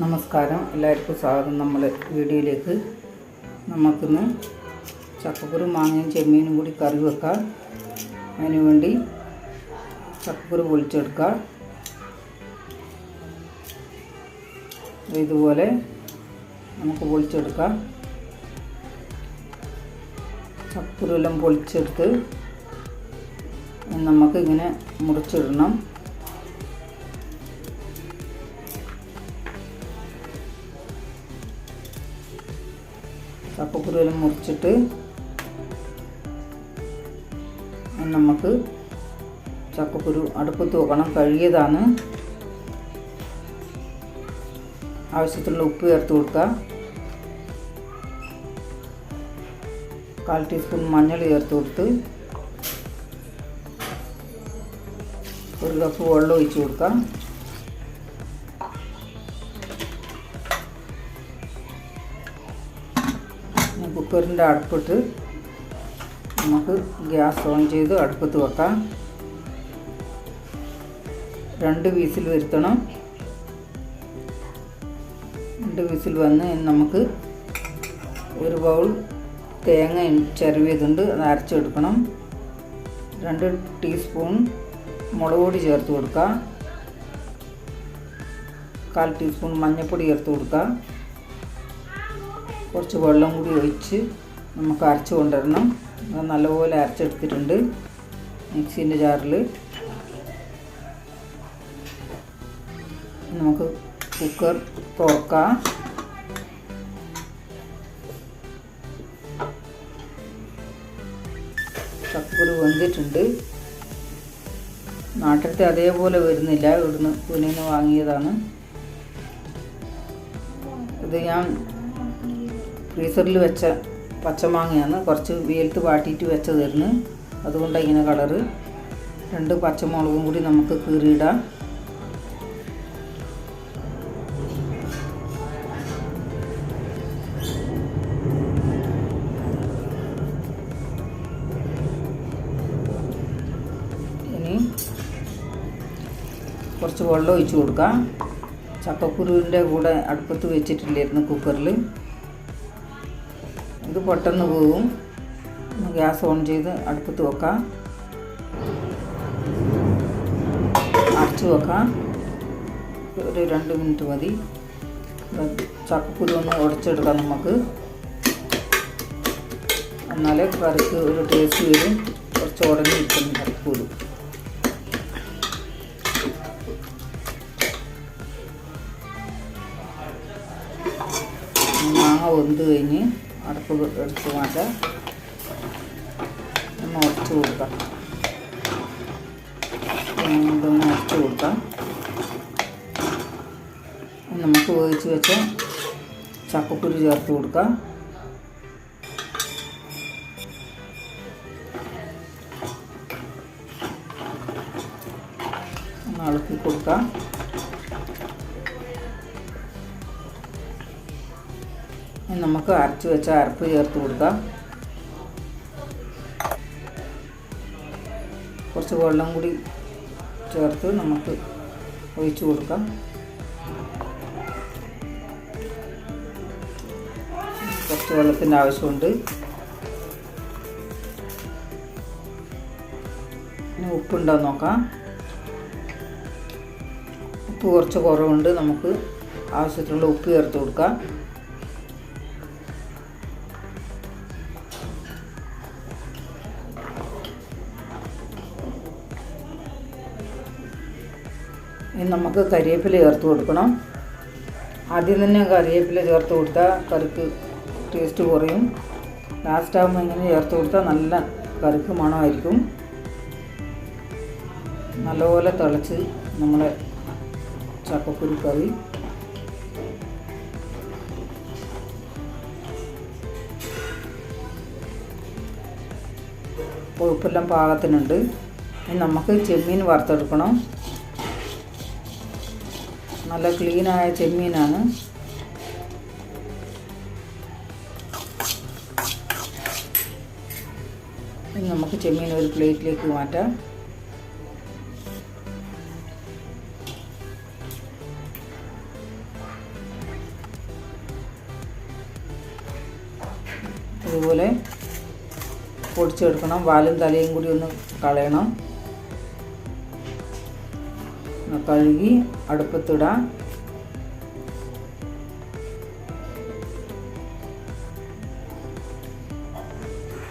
നമസ്കാരം. എല്ലാവർക്കും സ്വാഗതം. നമ്മൾ വീഡിയോയിലേക്ക് നമുക്കിന്ന് ചക്കക്കുരു മാങ്ങയും ചെമ്മീനും കൂടി കറി വെക്കാം. അതിനുവേണ്ടി ചക്കക്കുരു പൊളിച്ചെടുക്കാം. ഇതുപോലെ നമുക്ക് പൊളിച്ചെടുക്കാം. എല്ലാം പൊളിച്ചെടുത്ത് നമുക്ക് ഇങ്ങനെ മുറിച്ചിടണം. ചക്കക്കുരു എല്ലാം മുറിച്ചിട്ട് നമുക്ക് ചക്കക്കുരു അടുപ്പത്ത് വെക്കണം. കഴുകിയതാണ്. ആവശ്യത്തിനുള്ള ഉപ്പ് ചേർത്ത് കൊടുക്കുക കാൽ ടീസ്പൂൺ മഞ്ഞൾ ചേർത്ത് കൊടുത്ത് ഒരു കപ്പ് വെള്ളം ഒഴിച്ച് കൊടുക്കാം. കുക്കറിന്റെ അടുപ്പിട്ട് നമുക്ക് ഗ്യാസ് ഓൺ ചെയ്ത് അടുപ്പത്ത് വെക്കാം. രണ്ട് വീസിൽ വരുത്തണം. രണ്ട് വീസിൽ വന്ന് നമുക്ക് ഒരു ബൗൾ തേങ്ങ ചിരവിയതുണ്ട് അത് അരച്ചെടുക്കണം. രണ്ട് ടീസ്പൂൺ മുളക് പൊടി ചേർത്ത് കൊടുക്കുക കാൽ ടീസ്പൂൺ മഞ്ഞൾപ്പൊടി ചേർത്ത് കൊടുക്കുക കുറച്ച് വെള്ളം കൂടി ഒഴിച്ച് നമുക്ക് അരച്ച് കൊണ്ടുവരണം. അത് നല്ലപോലെ അരച്ചെടുത്തിട്ടുണ്ട്. മിക്സീന്റെ ജാറിൽ നമുക്ക് കുക്കർ തുറക്കാം. ചക്കക്കുരു വെന്തിട്ടുണ്ട്. നാട്ടിലത്തെ അതേപോലെ വരുന്നില്ല. ഇവിടുന്ന് പുനെന്ന് വാങ്ങിയതാണ്. ഇത് ഞാൻ ഫ്രീസറിൽ വെച്ച പച്ചമാങ്ങയാണ് കുറച്ച് വെയിലത്ത് വാട്ടിയിട്ട് വെച്ചതായിരുന്നു അതുകൊണ്ടാണ് ഇങ്ങനെ കളറ്. രണ്ട് പച്ചമുളകും കൂടി നമുക്ക് കീറിയിടാം. ഇനി കുറച്ച് വെള്ളം ഒഴിച്ച് കൊടുക്കാം. ചക്കക്കുരുവിന്റെ കൂടെ അടുപ്പത്ത് വെച്ചിട്ടില്ലായിരുന്നു കുക്കറിൽ. ഇത് പെട്ടെന്ന് പോകും ഗ്യാസ് ഓൺ ചെയ്ത് അടുപ്പത്ത് വെക്കാം. അടച്ചു വെക്കാം. ഒരു രണ്ട് മിനിറ്റ് മതി. ചക്കക്കുരു ഒന്ന് ഉടച്ചെടുക്കാം നമുക്ക്. എന്നാലേ കറിക്ക് ഒരു ടേസ്റ്റ് വരും. കുറച്ച് ഉടഞ്ഞ് നിൽക്കും ചക്കക്കുരു. മാങ്ങ വെന്ത് കഴിഞ്ഞ് അടപ്പ് എടുത്ത് മാറ്റാം. ഒന്ന് ഉടച്ച് കൊടുക്കാം. ഇതൊന്ന് ഉടച്ച് കൊടുക്കാം. നമുക്ക് വേവിച്ച് വെച്ച ചക്കക്കുരു ചേർത്ത് കൊടുക്കാം. ഒന്ന് ഇളക്കി കൊടുക്കാം. നമുക്ക് അരച്ച് വെച്ച അരപ്പ് ചേർത്ത് കൊടുക്കാം. കുറച്ച് വെള്ളം കൂടി ചേർത്ത് നമുക്ക് ഒഴിച്ച് കൊടുക്കാം. കുറച്ച് വെള്ളത്തിന്റെ ആവശ്യമുണ്ട്. ഉപ്പുണ്ടോ നോക്കാം. ഉപ്പ് കുറച്ച് കുറവുണ്ട്. നമുക്ക് ആവശ്യത്തിനുള്ള ഉപ്പ് ചേർത്ത് കൊടുക്കാം. ഇനി നമുക്ക് കരിവേപ്പില ചേർത്ത് കൊടുക്കണം. ആദ്യം തന്നെ കറിവേപ്പില ചേർത്ത് കൊടുത്താൽ കറിക്ക് ടേസ്റ്റ് കുറയും. ലാസ്റ്റ് ആകുമ്പോൾ ഇങ്ങനെ ചേർത്ത് കൊടുത്താൽ നല്ല കറിക്ക് മണമായിരിക്കും. നല്ലപോലെ തിളച്ച് നമ്മളെ ചക്കക്കുരു കറി. കൊഴുപ്പെല്ലാം പാകത്തിനുണ്ട്. ഇനി നമുക്ക് ചെമ്മീൻ വറുത്തെടുക്കണം. നല്ല ക്ലീനായ ചെമ്മീനാണ്. ഇനി നമുക്ക് ചെമ്മീൻ ഒരു പ്ലേറ്റിലേക്ക് മാറ്റാം. ഇതുപോലെ പൊടിച്ചെടുക്കണം. വാലും തലയും കൂടി ഒന്ന് കളയണം. കഴുകി അടുപ്പത്തിടാം.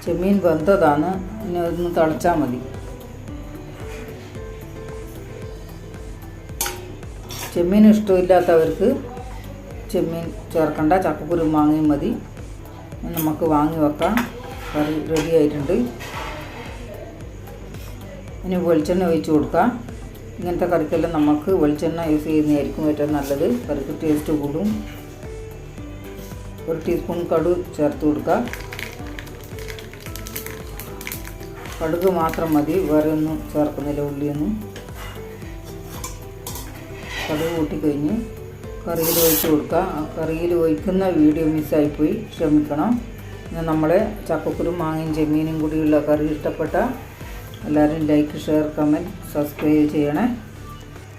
ചെമ്മീൻ വെന്തതാണ് ഇനി ഒന്ന് തിളച്ചാൽ മതി. ചെമ്മീൻ ഇഷ്ടമില്ലാത്തവർക്ക് ചെമ്മീൻ ചേർക്കണ്ട ചക്കക്കുരു വാങ്ങിയും മതി. നമുക്ക് വാങ്ങി വെക്കാം. കറി റെഡി ആയിട്ടുണ്ട്. ഇനി വെളിച്ചെണ്ണ ഒഴിച്ച് കൊടുക്കാം. ഇങ്ങനത്തെ കറിക്കെല്ലാം നമുക്ക് വെളിച്ചെണ്ണ യൂസ് ചെയ്യുന്നതായിരിക്കും ഏറ്റവും നല്ലത്. കറിക്ക് ടേസ്റ്റ് കൂടും. ഒരു ടീസ്പൂൺ കടു ചേർത്ത് കൊടുക്കുക. കടുക് മാത്രം മതി വേറെ ഒന്നും ചേർക്കുന്നില്ല ഉള്ളിയൊന്നും. കടുക് കൂട്ടിക്കഴിഞ്ഞ് കറിയിൽ ഒഴിച്ച് കൊടുക്കുക. ആ കറിയിൽ ഒഴിക്കുന്ന വീഡിയോ മിസ്സായിപ്പോയി ക്ഷമിക്കണം. പിന്നെ നമ്മളെ ചക്കക്കുരും മാങ്ങയും ചെമ്മീനും കൂടിയുള്ള കറി ഇഷ്ടപ്പെട്ട എല്ലാവരും ലൈക്ക് ഷെയർ കമന്റ് സബ്സ്ക്രൈബ് ചെയ്യണേ.